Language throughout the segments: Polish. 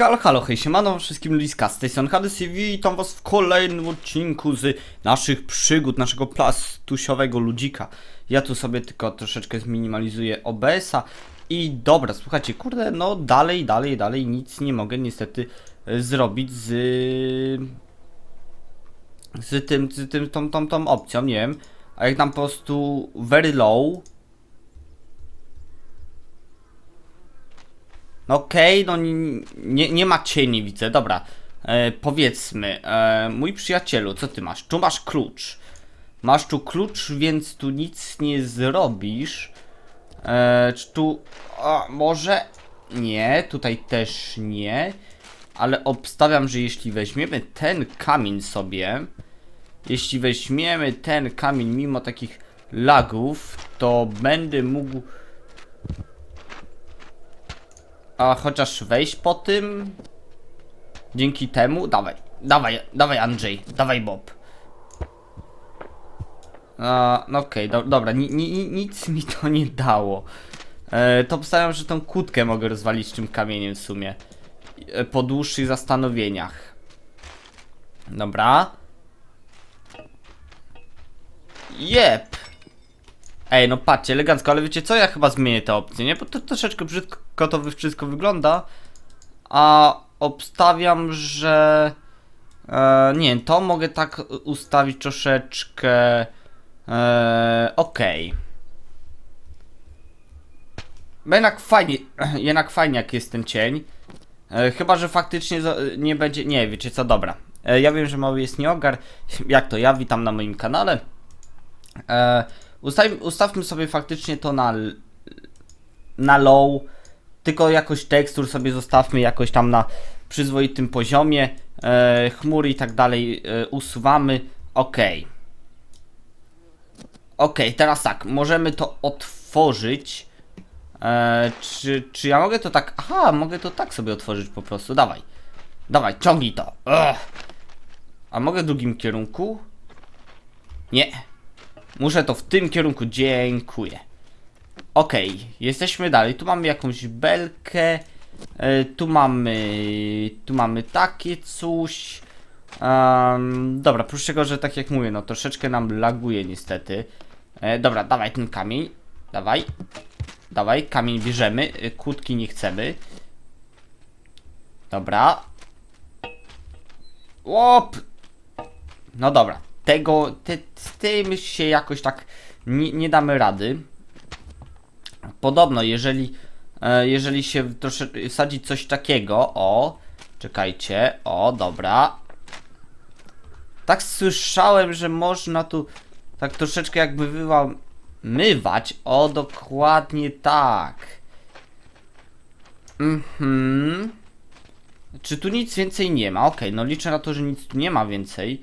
Halo, halo, hej, siemano wszystkim Liska z tej strony Hades i witam was w kolejnym odcinku z naszych przygód, naszego plastusiowego ludzika. Ja tu sobie tylko troszeczkę zminimalizuję OBS-a i dobra, słuchajcie, kurde, no dalej, dalej, dalej nic nie mogę niestety e, zrobić z... z tym, z tym, tą, tą, tą opcją, nie wiem, a jak tam po prostu very low, No Okej, no ni- nie, nie ma cieni, widzę. Dobra, e, powiedzmy, e, mój przyjacielu, co ty masz? Tu masz klucz. Masz tu klucz, więc tu nic nie zrobisz. E, czy tu... A, może... Nie, tutaj też nie. Ale obstawiam, że jeśli weźmiemy ten kamień sobie... Jeśli weźmiemy ten kamień mimo takich lagów, to będę mógł... A chociaż wejść po tym. Dzięki temu. Dawaj, dawaj, dawaj Andrzej, dawaj Bob. A, no okej, do, dobra, ni, ni- nic mi to nie dało. E, to obstawiam, że tą kłódkę mogę rozwalić tym kamieniem w sumie. E, po dłuższych zastanowieniach. Dobra. Jep. Ej, no patrzcie, elegancko, ale wiecie co, ja chyba zmienię te opcje, nie? Bo to troszeczkę brzydko to wszystko wygląda. A obstawiam, że... E, nie, to mogę tak ustawić troszeczkę... E, Okej. Bo jednak fajnie, jednak fajnie jak jest ten cień. E, chyba, że faktycznie nie będzie... Nie, wiecie co, dobra. E, ja wiem, że mały jest nieogar. Jak to ja, witam na moim kanale. E, ustawmy, sobie faktycznie to na, na low, tylko jakoś tekstur sobie zostawmy jakoś tam na przyzwoitym poziomie, e, chmury i tak dalej e, usuwamy, ok. Ok, teraz tak, możemy to otworzyć. E, czy, czy ja mogę to tak, aha, mogę to tak sobie otworzyć po prostu, dawaj. Dawaj, ciągnij to. A mogę w drugim kierunku? Nie. Muszę to w tym kierunku. Dziękuję. Okej, jesteśmy dalej. Tu mamy jakąś belkę. E, tu mamy. Tu mamy takie coś. Em, dobra, oprócz tego, że tak jak mówię, no troszeczkę nam laguje niestety. E, dobra, dawaj ten kamień. Dawaj. Dawaj, kamień bierzemy. E, Kłódki nie chcemy. Dobra. Łop! No dobra, tego, te, z tym się jakoś tak nie, nie damy rady. Podobno, jeżeli, e, jeżeli się troszeczkę wsadzi coś takiego, o, czekajcie, o, dobra. Tak słyszałem, że można tu tak troszeczkę jakby wyłamywać, o, dokładnie tak. Mhm. Czy tu nic więcej nie ma? Okej, no liczę na to, że nic tu nie ma więcej.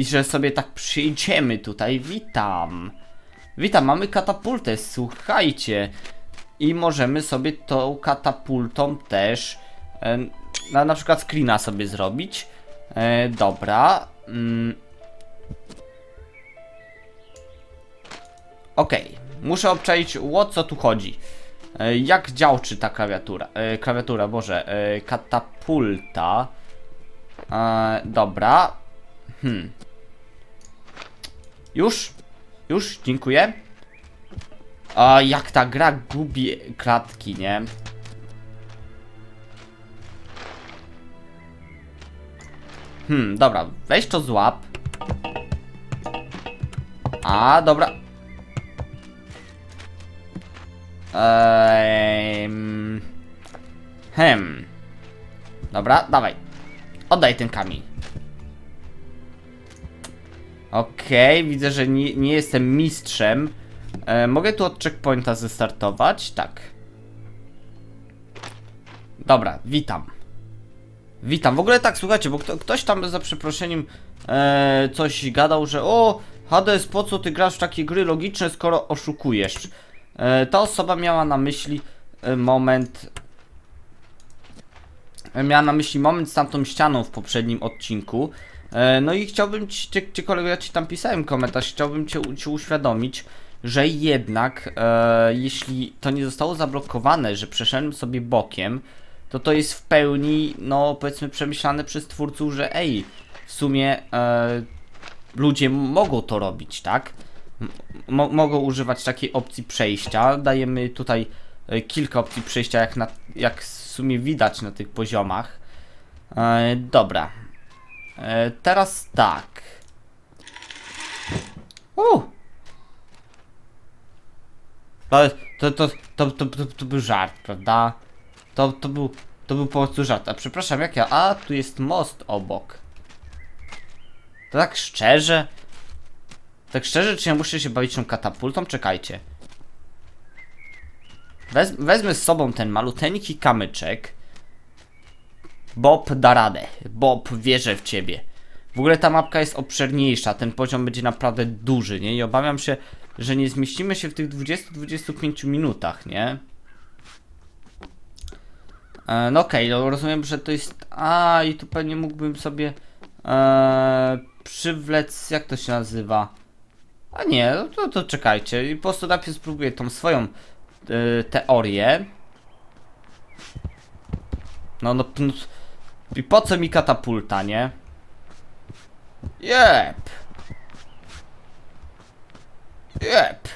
I że sobie tak przyjdziemy tutaj. Witam. Witam, mamy katapultę, słuchajcie. I możemy sobie tą katapultą też e, na, na przykład screena sobie zrobić. E, dobra. Mm. Okej, muszę obczaić o co tu chodzi. E, jak działczy ta klawiatura? E, klawiatura, boże, e, katapulta. E, dobra. Hmm. Już? Już? Dziękuję. A jak ta gra gubi klatki, nie? Hmm, dobra, weź to złap. A, dobra. Ehm. Hem. Dobra, dawaj. Oddaj ten kamień. Okej, widzę, że nie, nie jestem mistrzem. E, mogę tu od checkpointa zestartować? Tak. Dobra, witam. Witam. W ogóle tak, słuchajcie, bo kto, ktoś tam za przeproszeniem e, coś gadał, że o, Hades, po co ty grasz w takie gry logiczne, skoro oszukujesz? E, ta osoba miała na myśli e, moment... e, Miała na myśli moment z tamtą ścianą w poprzednim odcinku. E, no i chciałbym ci, ci, ci kolego, ja ci tam pisałem komentarz, chciałbym cię, cię uświadomić, że jednak e, jeśli to nie zostało zablokowane, że przeszedłem sobie bokiem, to to jest w pełni, no powiedzmy, przemyślane przez twórców, że ej, w sumie e, ludzie mogą to robić, tak? Mogą używać takiej opcji przejścia. Dajemy tutaj e, kilka opcji przejścia, jak, na, jak sumie widać na tych poziomach. E, dobra. E, teraz tak. U! Ale to, to, to, to, to, to był żart, prawda? To, to był, to był po prostu żart. A przepraszam, jak ja? A, tu jest most obok. To tak szczerze? Tak szczerze, czy ja muszę się bawić tą katapultą? Czekajcie. Wez, wezmę z sobą ten maluteńki kamyczek. Bob da radę. Bob, wierzę w ciebie. W ogóle ta mapka jest obszerniejsza, ten poziom będzie naprawdę duży, nie? I obawiam się, że nie zmieścimy się w tych 20-25 minutach, nie? E, no okej, no rozumiem, że to jest... A, i tu pewnie mógłbym sobie e, przywlec... jak to się nazywa? A nie, no to, to czekajcie. I po prostu najpierw spróbuję tą swoją teorię. No, no, no... I po co mi katapulta, nie? Jep. Jep.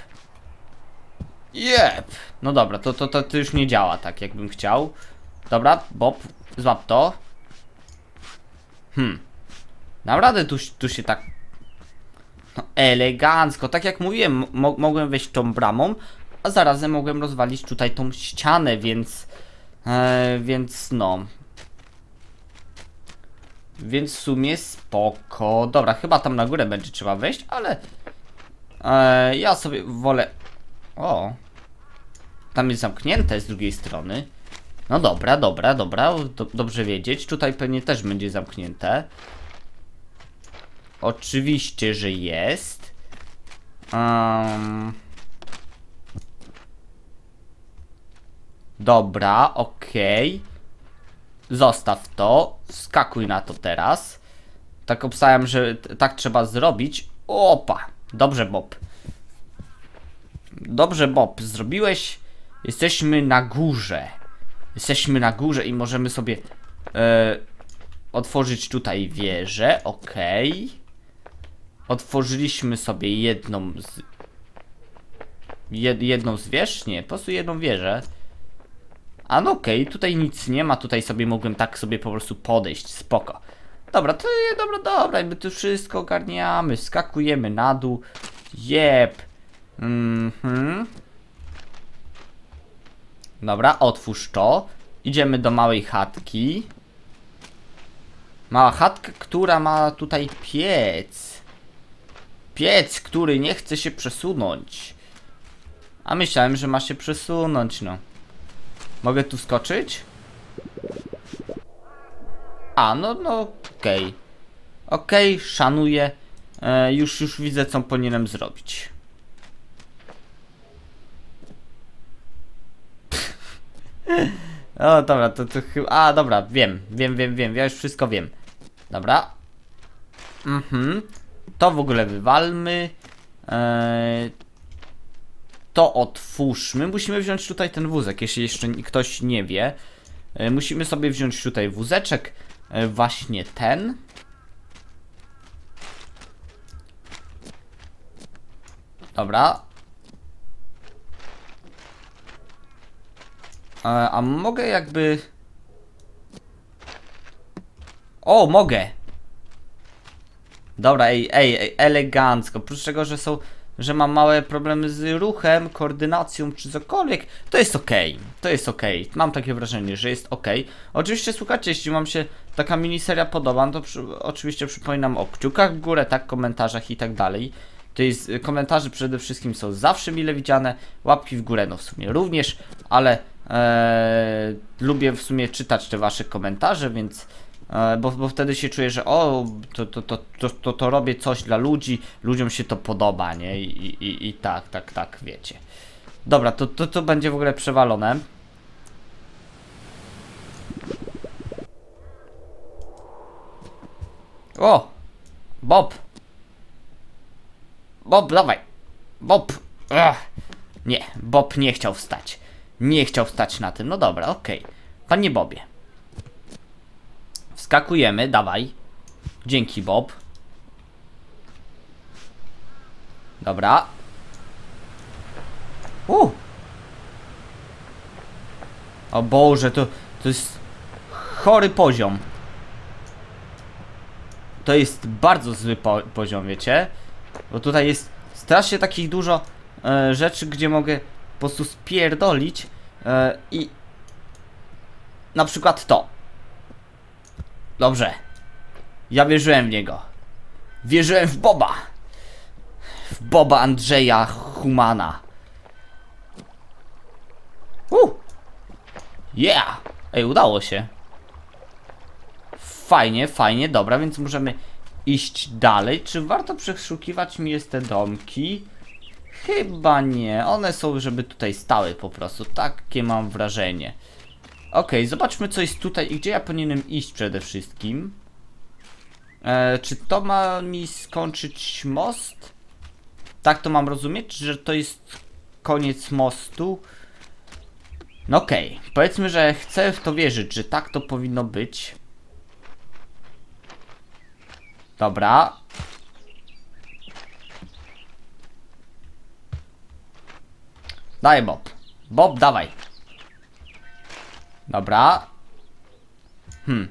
Jep. No dobra, to, to, to, to już nie działa tak, jakbym chciał. Dobra, Bob, złap to. Hmm. Naprawdę tu, tu się tak... No, elegancko. Tak jak mówiłem, mo mogłem wejść tą bramą, a zarazem mogłem rozwalić tutaj tą ścianę, więc... E, więc no... Więc w sumie spoko. Dobra, chyba tam na górę będzie trzeba wejść, ale... E, ja sobie wolę... O! Tam jest zamknięte z drugiej strony. No dobra, dobra, dobra. Do, dobrze wiedzieć. Tutaj pewnie też będzie zamknięte. Oczywiście, że jest. Um... Dobra, okej. Zostaw to. Skakuj na to teraz. Tak obstałem, że tak trzeba zrobić. Opa! Dobrze, Bob. Dobrze, Bob. Zrobiłeś. Jesteśmy na górze. Jesteśmy na górze i możemy sobie e, otworzyć tutaj wieżę. Okej. Otworzyliśmy sobie jedną z... Jed, jedną z wież? Nie, po prostu jedną wieżę. A no okej, tutaj nic nie ma, tutaj sobie mogłem tak sobie po prostu podejść, spoko. Dobra, to dobra, dobra, my tu wszystko ogarniamy, skakujemy na dół. Jep. Mhm. Dobra, otwórz to. Idziemy do małej chatki. Mała chatka, która ma tutaj piec. Piec, który nie chce się przesunąć. A myślałem, że ma się przesunąć, no. Mogę tu skoczyć? A, no, no, okej. Okej, szanuję. E, już, już widzę, co powinienem zrobić. o, dobra, to, to chyba... A, dobra, wiem, wiem, wiem, wiem, ja już wszystko wiem. Dobra. Mhm. To w ogóle wywalmy. Eee, to otwórzmy. Musimy wziąć tutaj ten wózek, jeśli jeszcze ktoś nie wie. E, musimy sobie wziąć tutaj wózeczek. E, właśnie ten. Dobra. E, a mogę jakby... O, mogę! Dobra, ej, ej, ej, elegancko. Oprócz tego, że są, że mam małe problemy z ruchem, koordynacją czy cokolwiek, to jest okej. To jest okej. Mam takie wrażenie, że jest okej. Oczywiście słuchajcie, jeśli wam się taka miniseria podoba, no to przy, oczywiście przypominam o kciukach w górę, tak, komentarzach i tak dalej. To jest, y, komentarze przede wszystkim są zawsze mile widziane, łapki w górę no w sumie również, ale e, lubię w sumie czytać te wasze komentarze, więc bo, bo wtedy się czuję, że o, to, to, to, to, to, robię coś dla ludzi, ludziom się to podoba, nie? I, i, i tak, tak, tak, wiecie. Dobra, to, to, to będzie w ogóle przewalone. O! Bob! Bob, dawaj! Bob! Nie, Bob nie chciał wstać. Nie chciał wstać na tym. No dobra, okej. Panie Bobie. Wskakujemy, dawaj. Dzięki, Bob. Dobra. U. O Boże, to, to jest chory poziom. To jest bardzo zły po poziom, wiecie? Bo tutaj jest strasznie takich dużo e, rzeczy, gdzie mogę po prostu spierdolić e, i na przykład to. Dobrze. Ja wierzyłem w niego. Wierzyłem w Boba. W Boba Andrzeja Humana. Uh. Yeah! Ej, udało się. Fajnie, fajnie, dobra, więc możemy iść dalej. Czy warto przeszukiwać mi jest te domki? Chyba nie. One są, żeby tutaj stały po prostu. Takie mam wrażenie. Okej, zobaczmy co jest tutaj i gdzie ja powinienem iść przede wszystkim. E, czy to ma mi skończyć most? Tak to mam rozumieć, że to jest koniec mostu? No okej, powiedzmy, że chcę w to wierzyć, że tak to powinno być. Dobra. Daj Bob. Bob, dawaj. Dobra. Hmm.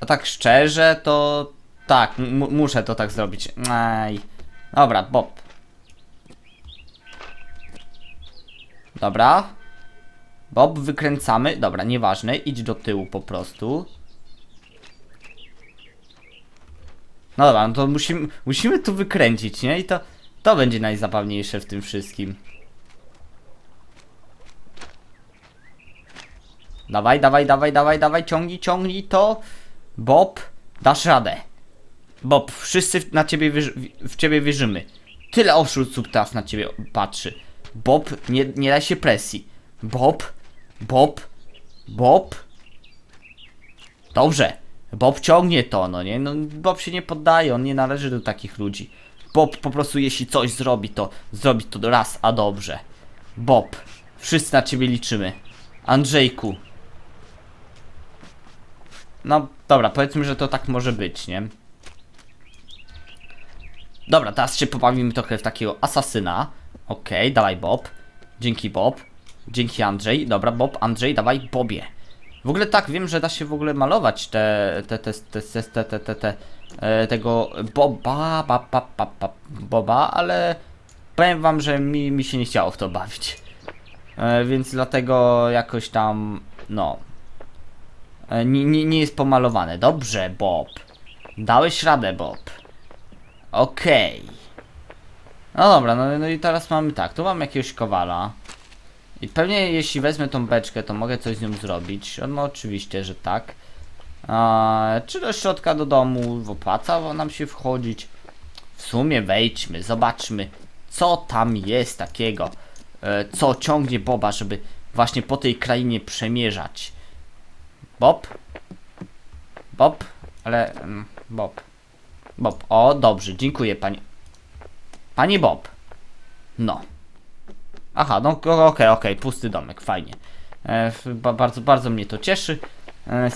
A tak szczerze, to tak, muszę to tak zrobić. Aj. Dobra, Bob. Dobra. Bob, wykręcamy. Dobra, nieważne. Idź do tyłu po prostu. No dobra, no to musimy, musimy tu wykręcić, nie? I to, to będzie najzabawniejsze w tym wszystkim. Dawaj, dawaj, dawaj, dawaj, dawaj, ciągnij, ciągnij to. Bob, dasz radę. Bob, wszyscy na ciebie w ciebie wierzymy. Tyle osób teraz na ciebie patrzy. Bob, nie, nie daj się presji. Bob, Bob, Bob. Dobrze. Bob ciągnie to, no nie? No, Bob się nie poddaje, on nie należy do takich ludzi. Bob po prostu jeśli coś zrobi, to zrobi to raz, a dobrze. Bob, wszyscy na ciebie liczymy. Andrzejku. No, dobra, powiedzmy, że to tak może być, nie? Dobra, teraz się pobawimy trochę w takiego asasyna. Okej, dawaj Bob. Dzięki Bob. Dzięki Andrzej. Dobra, Bob, Andrzej, dawaj Bobie. W ogóle tak, wiem, że da się w ogóle malować te, te, te, te, te, te, te, te, te e, tego Boba, ba, ba, ba, ba, Boba, ale powiem wam, że mi, mi się nie chciało w to bawić. E, więc dlatego jakoś tam, no, nie, nie, nie jest pomalowane. Dobrze, Bob. Dałeś radę, Bob. Okej. No dobra, no, no i teraz mamy tak, tu mam jakiegoś kowala. I pewnie jeśli wezmę tą beczkę, to mogę coś z nią zrobić. No oczywiście, że tak. A, czy do środka do domu opłaca nam się wchodzić? W sumie wejdźmy, zobaczmy, co tam jest takiego, e, co ciągnie Boba, żeby właśnie po tej krainie przemierzać. Bob? Bob? Ale... mm, Bob. Bob. O, dobrze, dziękuję panie. Panie Bob. No. Aha, no okej, okej, pusty domek, fajnie. E, bardzo, bardzo mnie to cieszy. E,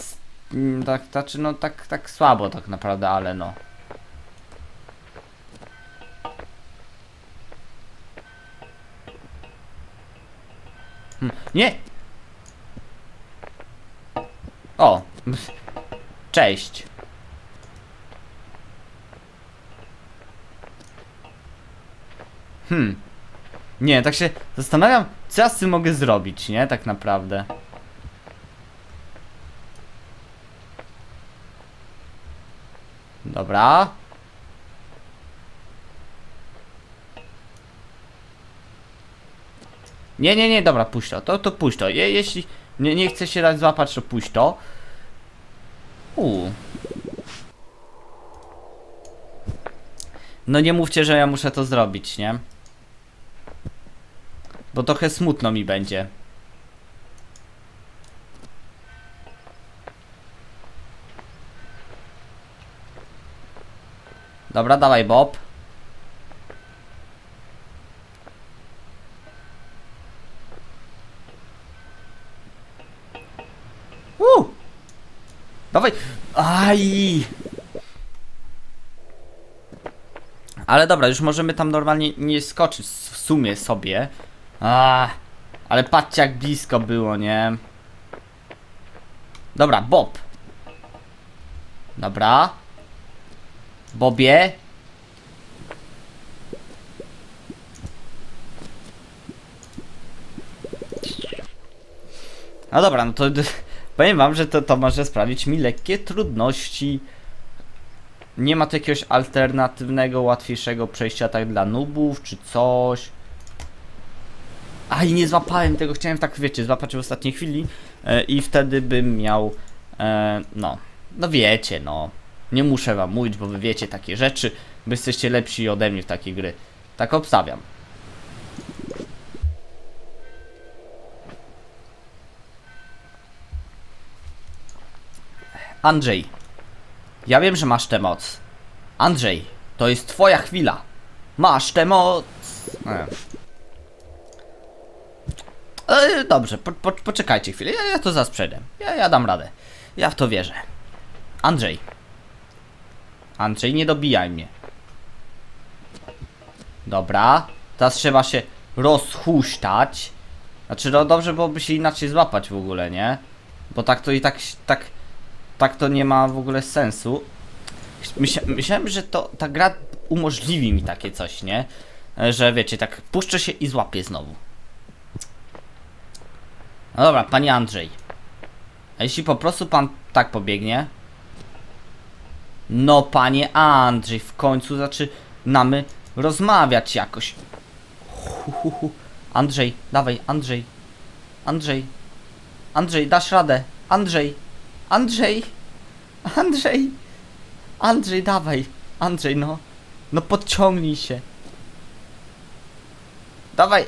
mm, tak, znaczy, no tak, tak słabo tak naprawdę, ale no. Hm, nie! O! Cześć! Hmm. Nie, tak się zastanawiam, co ja z tym mogę zrobić, nie? Tak naprawdę. Dobra. Nie, nie, nie, dobra, puść to, to, to puść to. Je, jeśli nie, nie chce się dać złapać, to puść to. Uuu. No nie mówcie, że ja muszę to zrobić, nie? Bo trochę smutno mi będzie. Dobra, dawaj Bob. Dawaj! Aj! Ale dobra, już możemy tam normalnie nie skoczyć w sumie sobie. A, ale patrzcie jak blisko było, nie? Dobra, Bob. Dobra. Bobie. No dobra, no to powiem wam, że to, to może sprawić mi lekkie trudności. Nie ma tu jakiegoś alternatywnego, łatwiejszego przejścia tak dla nubów, czy coś. Aj, nie złapałem tego, chciałem tak, wiecie, złapać w ostatniej chwili e, i wtedy bym miał, e, no, no wiecie, no. Nie muszę wam mówić, bo wy wiecie takie rzeczy, bo jesteście lepsi ode mnie w takie gry. Tak obstawiam. Andrzej, ja wiem, że masz tę moc. Andrzej, to jest twoja chwila. Masz tę moc. E. E, dobrze, po, po, poczekajcie chwilę, ja, ja to zaraz. Ja, ja dam radę. Ja w to wierzę. Andrzej. Andrzej, nie dobijaj mnie. Dobra, teraz trzeba się rozhuśtać. Znaczy, no dobrze byłoby się inaczej złapać w ogóle, nie? Bo tak to i tak, tak, tak to nie ma w ogóle sensu. Myśla, myślałem, że to ta gra umożliwi mi takie coś, nie? Że wiecie, tak puszczę się i złapię znowu. No dobra, panie Andrzej. A jeśli po prostu pan tak pobiegnie? No, panie Andrzej, w końcu zaczynamy rozmawiać jakoś. Andrzej, dawaj, Andrzej. Andrzej. Andrzej, dasz radę. Andrzej. Andrzej. Andrzej. Andrzej, dawaj. Andrzej, no. No podciągnij się. Dawaj.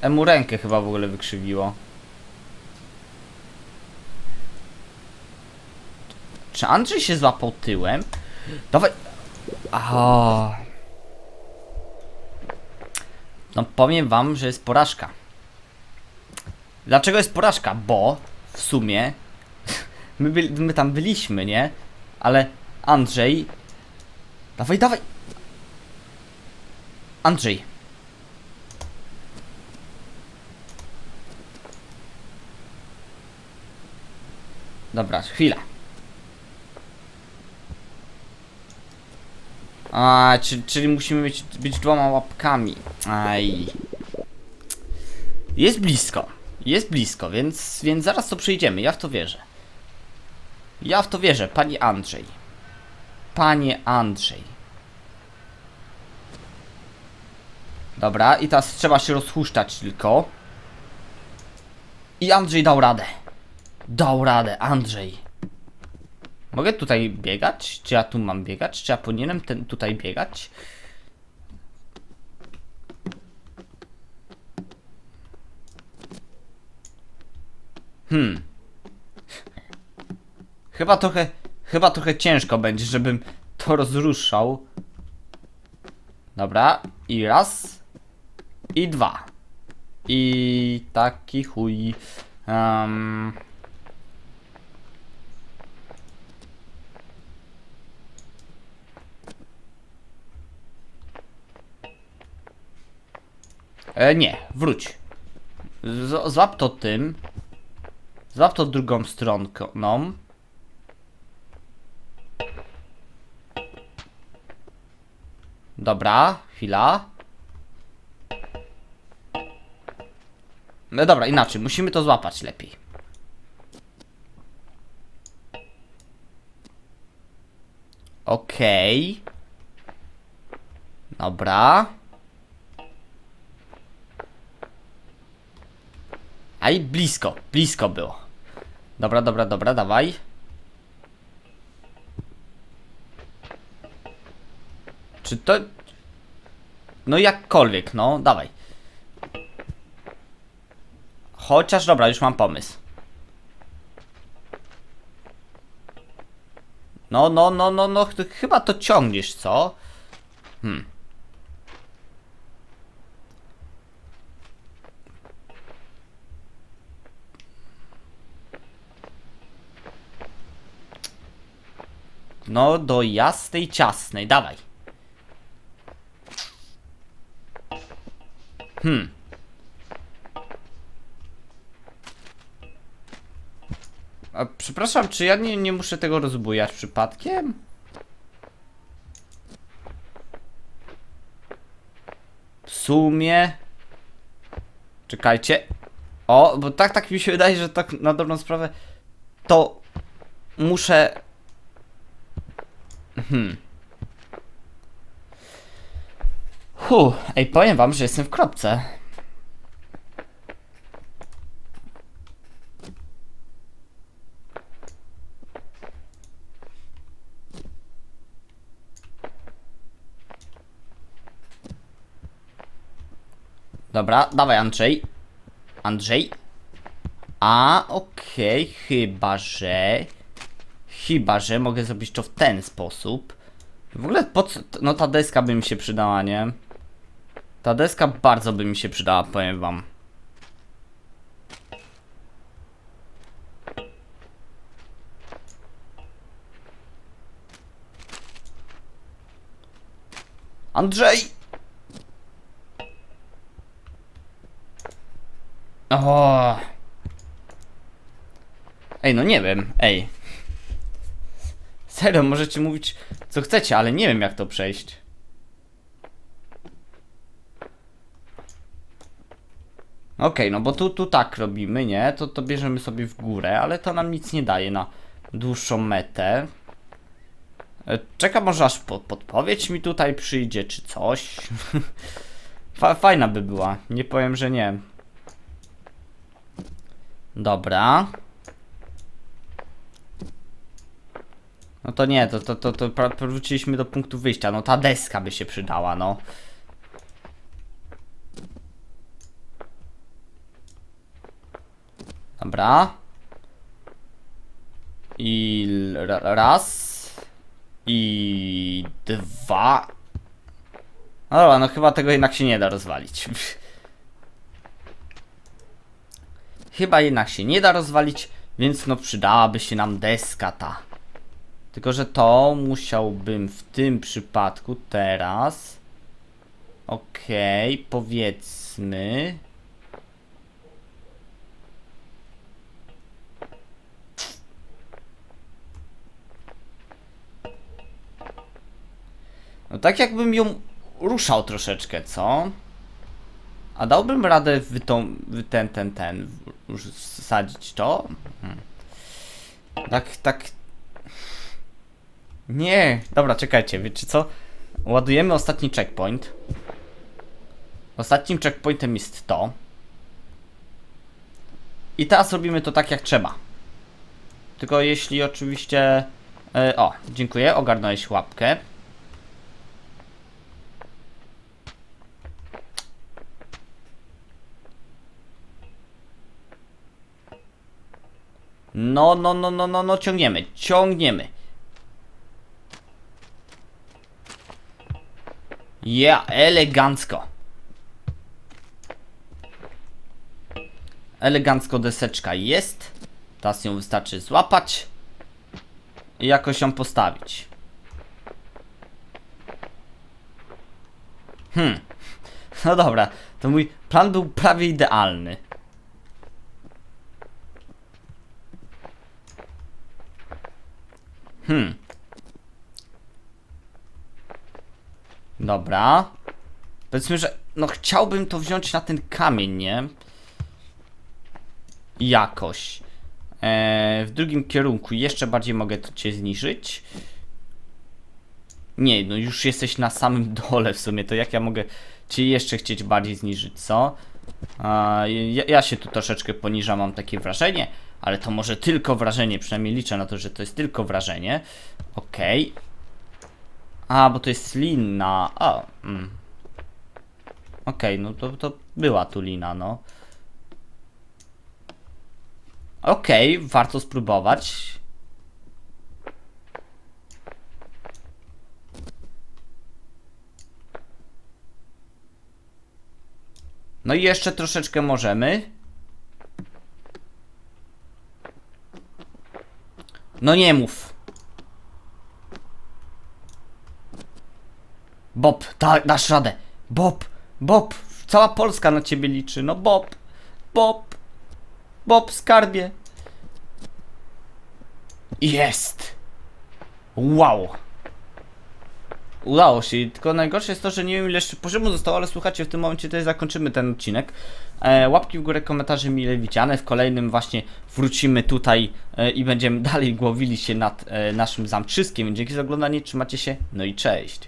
E mu rękę chyba w ogóle wykrzywiło. Czy Andrzej się złapał tyłem? Dawaj. Aha. No powiem wam, że jest porażka. Dlaczego jest porażka? Bo w sumie my, byli, my tam byliśmy, nie? Ale Andrzej. Dawaj, dawaj. Andrzej. Dobra, chwila. A, czyli, czyli musimy być, być dwoma łapkami. Aj. Jest blisko. Jest blisko, więc, więc zaraz to przejdziemy. Ja w to wierzę. Ja w to wierzę, panie Andrzej. Panie Andrzej. Dobra, i teraz trzeba się rozhuszczać tylko. I Andrzej dał radę. Dał radę, Andrzej. Mogę tutaj biegać? Czy ja tu mam biegać? Czy ja powinienem ten tutaj biegać? Hmm. Chyba trochę, chyba trochę ciężko będzie, żebym to rozruszał. Dobra, i raz, i dwa. I taki chuj. Um, E, nie, wróć. Z złap to tym. Złap to drugą stronką. Dobra, chwila. No dobra, inaczej, musimy to złapać lepiej. Okej. Dobra. Aj, blisko, blisko było. Dobra, dobra, dobra, dawaj. Czy to... No jakkolwiek, no, dawaj. Chociaż, dobra, już mam pomysł. No, no, no, no, no, ch- chyba to ciągniesz, co? Hmm. No, do jasnej ciasnej, dawaj. Hmm. A, przepraszam, czy ja nie, nie muszę tego rozbujać przypadkiem? W sumie... Czekajcie. O, bo tak, tak mi się wydaje, że tak na dobrą sprawę to muszę... Hmm. Huh, ej, powiem wam, że jestem w kropce. Dobra, dawaj Andrzej. Andrzej. A, okej, chyba że... Chyba, że mogę zrobić to w ten sposób. W ogóle po co... No ta deska by mi się przydała, nie? Ta deska bardzo by mi się przydała, powiem wam. Andrzej! O. Ej, no nie wiem, ej. Serio, możecie mówić co chcecie, ale nie wiem jak to przejść. Okej, no bo tu, tu tak robimy, nie? To, to bierzemy sobie w górę, ale to nam nic nie daje na dłuższą metę. E, Czekam może aż po, podpowiedź mi tutaj przyjdzie, czy coś. Fa fajna by była, nie powiem, że nie. Dobra. No to nie, to, to, to, to wróciliśmy do punktu wyjścia. No ta deska by się przydała, no. Dobra. I raz. I dwa. No dobra, no chyba tego jednak się nie da rozwalić. Chyba jednak się nie da rozwalić, więc no przydałaby się nam deska ta. Tylko, że to musiałbym w tym przypadku teraz. Okej, powiedzmy. No tak jakbym ją ruszał troszeczkę, co? A dałbym radę wy tą, wy ten, ten, ten, wsadzić to? Hmm. Tak, tak. Nie, dobra, czekajcie, wiecie co? Ładujemy ostatni checkpoint. Ostatnim checkpointem jest to. I teraz robimy to tak jak trzeba. Tylko jeśli oczywiście... E, o, dziękuję, ogarnąłeś łapkę. No, no, no, no, no, no, ciągniemy, ciągniemy. Ja, elegancko. Elegancko deseczka jest. Teraz ją wystarczy złapać i jakoś ją postawić. Hmm. No dobra, to mój plan był prawie idealny. Hmm. Dobra. Powiedzmy, że no chciałbym to wziąć na ten kamień, nie? Jakoś. Eee, w drugim kierunku jeszcze bardziej mogę to cię zniżyć. Nie, no już jesteś na samym dole w sumie, to jak ja mogę cię jeszcze chcieć bardziej zniżyć, co? A, ja, ja się tu troszeczkę poniżam, mam takie wrażenie, ale to może tylko wrażenie, przynajmniej liczę na to, że to jest tylko wrażenie. Okej. A, bo to jest lina. Mm. Okej, no to, to była tu lina, no. Okej, warto spróbować. No i jeszcze troszeczkę możemy. No nie mów. Bob, da, dasz radę. Bob, Bob, cała Polska na ciebie liczy. No Bob, Bob, Bob, skarbie. Jest. Wow. Udało się, tylko najgorsze jest to, że nie wiem ile jeszcze poziomu zostało, ale słuchajcie, w tym momencie też zakończymy ten odcinek. E, łapki w górę, komentarze mile widziane. W kolejnym właśnie wrócimy tutaj e, i będziemy dalej głowili się nad e, naszym zamczyskiem. Dzięki za oglądanie, trzymajcie się, no i cześć.